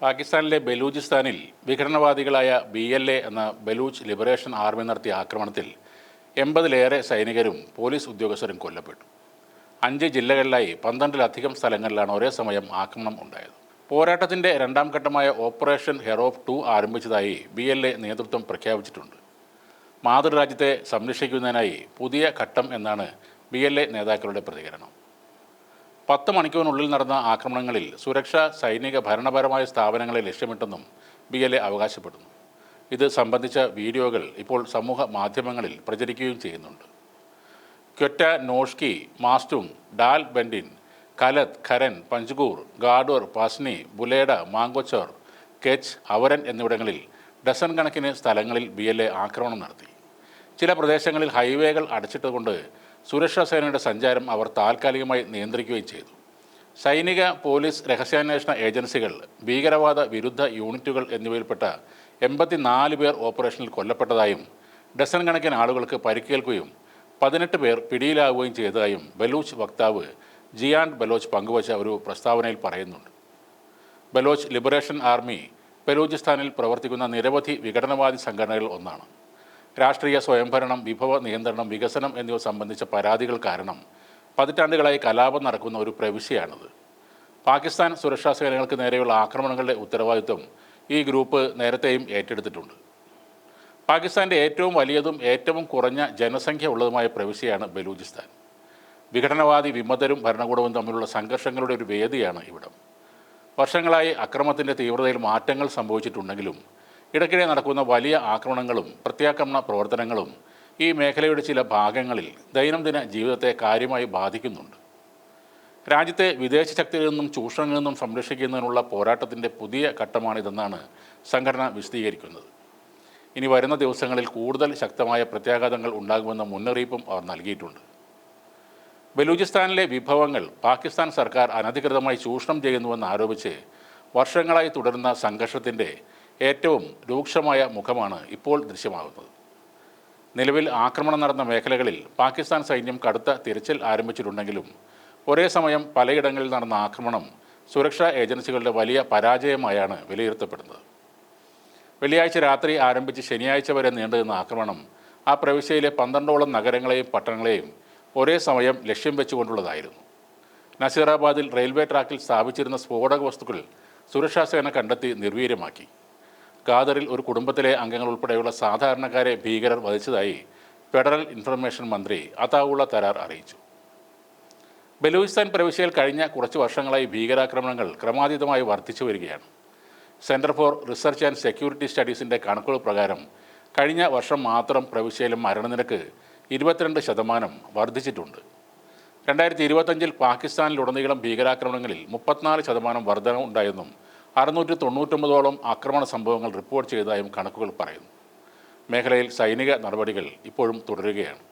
പാകിസ്ഥാനിലെ ബലൂചിസ്ഥാനിൽ വിഘടനവാദികളായ ബി എൽ എ എന്ന ബലൂച്ച് ലിബറേഷൻ ആർമി നടത്തിയ ആക്രമണത്തിൽ എൺപതിലേറെ സൈനികരും പോലീസ് ഉദ്യോഗസ്ഥരും കൊല്ലപ്പെട്ടു. അഞ്ച് ജില്ലകളിലായി പന്ത്രണ്ടിലധികം സ്ഥലങ്ങളിലാണ് ഒരേ സമയം ആക്രമണം ഉണ്ടായത്. പോരാട്ടത്തിന്റെ രണ്ടാം ഘട്ടമായ ഓപ്പറേഷൻ ഹെറോഫ് ടു ആരംഭിച്ചതായി ബി എൽ എ നേതൃത്വം പ്രഖ്യാപിച്ചിട്ടുണ്ട്. മാതൃരാജ്യത്തെ സംരക്ഷിക്കുന്നതിനായി പുതിയ ഘട്ടം എന്നാണ് ബി എൽ എ നേതാക്കളുടെ പ്രതികരണം. പത്ത് മണിക്കൂറിനുള്ളിൽ നടന്ന ആക്രമണങ്ങളിൽ സുരക്ഷ സൈനിക ഭരണപരമായ സ്ഥാപനങ്ങളെ ലക്ഷ്യമിട്ടെന്നും ബി എൽ എ അവകാശപ്പെടുന്നു. ഇത് സംബന്ധിച്ച വീഡിയോകൾ ഇപ്പോൾ സമൂഹ മാധ്യമങ്ങളിൽ പ്രചരിക്കുകയും ചെയ്യുന്നുണ്ട്. ക്വറ്റ നോഷ്കി മാസ്റ്റുങ് ഡാൽ ബെൻഡിൻ കലത് ഖരൻ പഞ്ച്ഗൂർ ഗാഡോർ പാസ്നി ബുലേഡ മാങ്കോച്ചോർ കെച്ച് അവരൻ എന്നിവിടങ്ങളിൽ ഡസൺ കണക്കിന് സ്ഥലങ്ങളിൽ ബി എൽ എ ആക്രമണം നടത്തി. ചില പ്രദേശങ്ങളിൽ ഹൈവേകൾ അടച്ചിട്ടുകൊണ്ട് സുരക്ഷാ സേനയുടെ സഞ്ചാരം അവർ താൽക്കാലികമായി നിയന്ത്രിക്കുകയും ചെയ്തു. സൈനിക പോലീസ് രഹസ്യാന്വേഷണ ഏജൻസികൾ ഭീകരവാദ വിരുദ്ധ യൂണിറ്റുകൾ എന്നിവയിൽപ്പെട്ട എൺപത്തിനാല് പേർ ഓപ്പറേഷനിൽ കൊല്ലപ്പെട്ടതായും ഡസൻ കണക്കിന് ആളുകൾക്ക് പരിക്കേൽക്കുകയും പതിനെട്ട് പേർ പിടിയിലാവുകയും ചെയ്തതായും ബലൂച്ച് വക്താവ് ജിയാൻ ബലോച്ച് പങ്കുവച്ച ഒരു പ്രസ്താവനയിൽ പറയുന്നുണ്ട്. ബലോച്ച് ലിബറേഷൻ ആർമി ബലൂചിസ്ഥാനിൽ പ്രവർത്തിക്കുന്ന നിരവധി വിഘടനവാദി സംഘടനകളിൽ ഒന്നാണ്. രാഷ്ട്രീയ സ്വയംഭരണം വിഭവ നിയന്ത്രണം വികസനം എന്നിവ സംബന്ധിച്ച പരാതികൾ കാരണം പതിറ്റാണ്ടുകളായി കലാപം നടക്കുന്ന ഒരു പ്രവിശ്യയാണിത്. പാകിസ്ഥാൻ സുരക്ഷാ സേനകൾക്ക് നേരെയുള്ള ആക്രമണങ്ങളുടെ ഉത്തരവാദിത്വം ഈ ഗ്രൂപ്പ് നേരത്തെയും ഏറ്റെടുത്തിട്ടുണ്ട്. പാകിസ്ഥാന്റെ ഏറ്റവും വലിയതും ഏറ്റവും കുറഞ്ഞ ജനസംഖ്യ ഉള്ളതുമായ പ്രവിശ്യയാണ് ബലൂചിസ്ഥാൻ. വിഘടനവാദി വിമതരും ഭരണകൂടവും തമ്മിലുള്ള സംഘർഷങ്ങളുടെ ഒരു വേദിയാണ് ഇവിടം. വർഷങ്ങളായി അക്രമത്തിന്റെ തീവ്രതയിൽ മാറ്റങ്ങൾ സംഭവിച്ചിട്ടുണ്ടെങ്കിലും ഇടയ്ക്കിടെ നടക്കുന്ന വലിയ ആക്രമണങ്ങളും പ്രത്യാക്രമണ പ്രവർത്തനങ്ങളും ഈ മേഖലയുടെ ചില ഭാഗങ്ങളിൽ ദൈനംദിന ജീവിതത്തെ കാര്യമായി ബാധിക്കുന്നുണ്ട്. രാജ്യത്തെ വിദേശ ശക്തികളിൽ നിന്നും ചൂഷണങ്ങളിൽ നിന്നും സംരക്ഷിക്കുന്നതിനുള്ള പോരാട്ടത്തിന്റെ പുതിയ ഘട്ടമാണിതെന്നാണ് സംഘടന വിശദീകരിക്കുന്നത്. ഇനി വരുന്ന ദിവസങ്ങളിൽ കൂടുതൽ ശക്തമായ പ്രത്യാഘാതങ്ങൾ ഉണ്ടാകുമെന്ന മുന്നറിയിപ്പും അവർ നൽകിയിട്ടുണ്ട്. ബലൂചിസ്ഥാനിലെ വിഭവങ്ങൾ പാകിസ്ഥാൻ സർക്കാർ അനധികൃതമായി ചൂഷണം ചെയ്യുന്നുവെന്ന് ആരോപിച്ച് വർഷങ്ങളായി തുടരുന്ന സംഘർഷത്തിന്റെ ഏറ്റവും രൂക്ഷമായ മുഖമാണ് ഇപ്പോൾ ദൃശ്യമാകുന്നത്. നിലവിൽ ആക്രമണം നടന്ന മേഖലകളിൽ പാകിസ്ഥാൻ സൈന്യം കടുത്ത തിരച്ചിൽ ആരംഭിച്ചിട്ടുണ്ടെങ്കിലും ഒരേ സമയം പലയിടങ്ങളിൽ നടന്ന ആക്രമണം സുരക്ഷാ ഏജൻസികളുടെ വലിയ പരാജയമായാണ് വിലയിരുത്തപ്പെടുന്നത്. വെള്ളിയാഴ്ച രാത്രി ആരംഭിച്ച് ശനിയാഴ്ച വരെ നീണ്ടുനിന്ന ആക്രമണം ആ പ്രവിശ്യയിലെ പന്ത്രണ്ടോളം നഗരങ്ങളെയും പട്ടണങ്ങളെയും ഒരേ സമയം ലക്ഷ്യം വെച്ചുകൊണ്ടുള്ളതായിരുന്നു. നസീറാബാദിൽ റെയിൽവേ ട്രാക്കിൽ സ്ഥാപിച്ചിരുന്ന സ്ഫോടക വസ്തുക്കൾ സുരക്ഷാസേന കണ്ടെത്തി നിർവീര്യമാക്കി. ഖാദറിൽ ഒരു കുടുംബത്തിലെ അംഗങ്ങൾ ഉൾപ്പെടെയുള്ള സാധാരണക്കാരെ ഭീകരർ വധിച്ചതായി ഫെഡറൽ ഇൻഫർമേഷൻ മന്ത്രി അതാവുള്ള തരാർ അറിയിച്ചു. ബലൂചിസ്ഥാൻ പ്രവിശ്യയിൽ കഴിഞ്ഞ കുറച്ച് വർഷങ്ങളായി ഭീകരാക്രമണങ്ങൾ ക്രമാതീതമായി വർദ്ധിച്ചു വരികയാണ്. Centre for research and security സ്റ്റഡീസിന്റെ കണക്കുകൾ പ്രകാരം കഴിഞ്ഞ വർഷം മാത്രം പ്രവിശ്യയിലെ മരണനിരക്ക് ഇരുപത്തിരണ്ട് ശതമാനം വർദ്ധിച്ചിട്ടുണ്ട്. രണ്ടായിരത്തി ഇരുപത്തഞ്ചിൽ പാകിസ്ഥാനിലുടനീളം ഭീകരാക്രമണങ്ങളിൽ മുപ്പത്തിനാല് ശതമാനം വർധന ഉണ്ടായെന്നും അറുന്നൂറ്റി തൊണ്ണൂറ്റൊമ്പതോളം ആക്രമണ സംഭവങ്ങൾ റിപ്പോർട്ട് ചെയ്തതായും കണക്കുകൾ പറയുന്നു. മേഖലയിൽ സൈനിക നടപടികൾ ഇപ്പോഴും തുടരുകയാണ്.